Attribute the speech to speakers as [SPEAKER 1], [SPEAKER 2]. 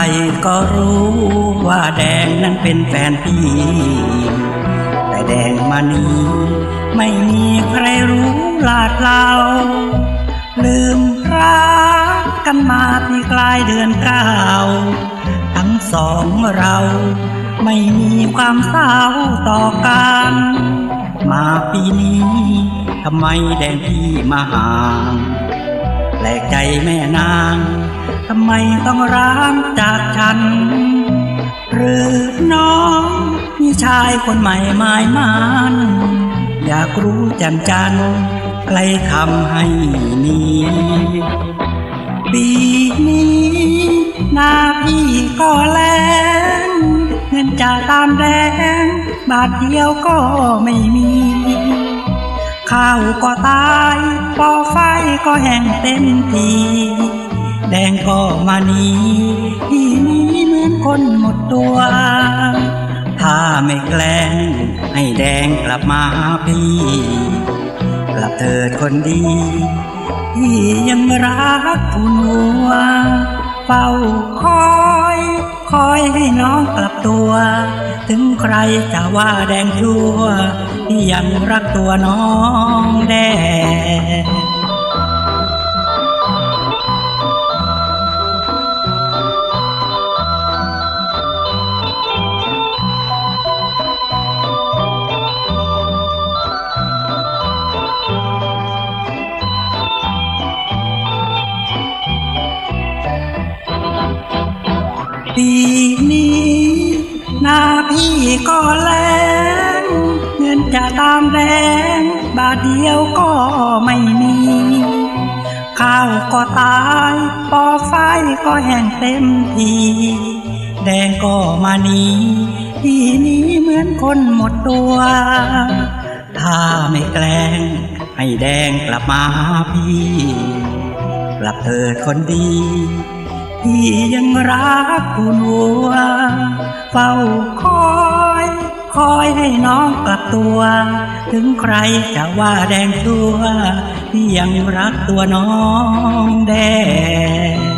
[SPEAKER 1] ๆก็รู้ว่าแดงนั้นเป็นแฟนพี่ แต่แดงมานี้ไม่มีใครรู้ลาดเราลืมรักกันมาพี่กลายเดือนเก้าทั้งสองเราไม่มีความเศร้าต่อกัน มาปีนี้ทำไมแดงพี่มาห่างแปลกใจแม่นางำไมต้องร้างจากฉัน หรือน้องมีชายคนใหม่หมายมันอยากรู้แจันจันใครทำให้นี้ปีนี้นาพี่ก็แรงเงินจะตามแรงบาทเดียวก็ไม่มีข้าวก็ตายปอไฟก็แห้งเต็มที แดงก็มานี้พี่นี้เหมือนคนหมดตัว ถ้าไม่แกล้งให้แดงกลับมาพี่ กลับเถิดคนดีพี่ยังรักผู้นัวเฝ้าคอยคอยให้น้องกลับตัว ถึงใครจะว่าแดงชั่วพี่ยังรักตัวน้องแดง ปีนี้หน้าพี่ก็แรงเงินจะตามแรงบาทเดียวก็ไม่มี ข้าวก็ตายปอไฟก็แห้งเต็มทีแดงก็มานีปีนี้เหมือนคนหมดตัว ถ้าไม่แกล้งให้แดงกลับมาหาพี่ กลับเถิดคนดี พี่ยังรักคุณวัว เฝ้าคอย คอยให้น้องกลับตัว ถึงใครจะว่าแดงตัว พี่ยังรักตัวน้องแดง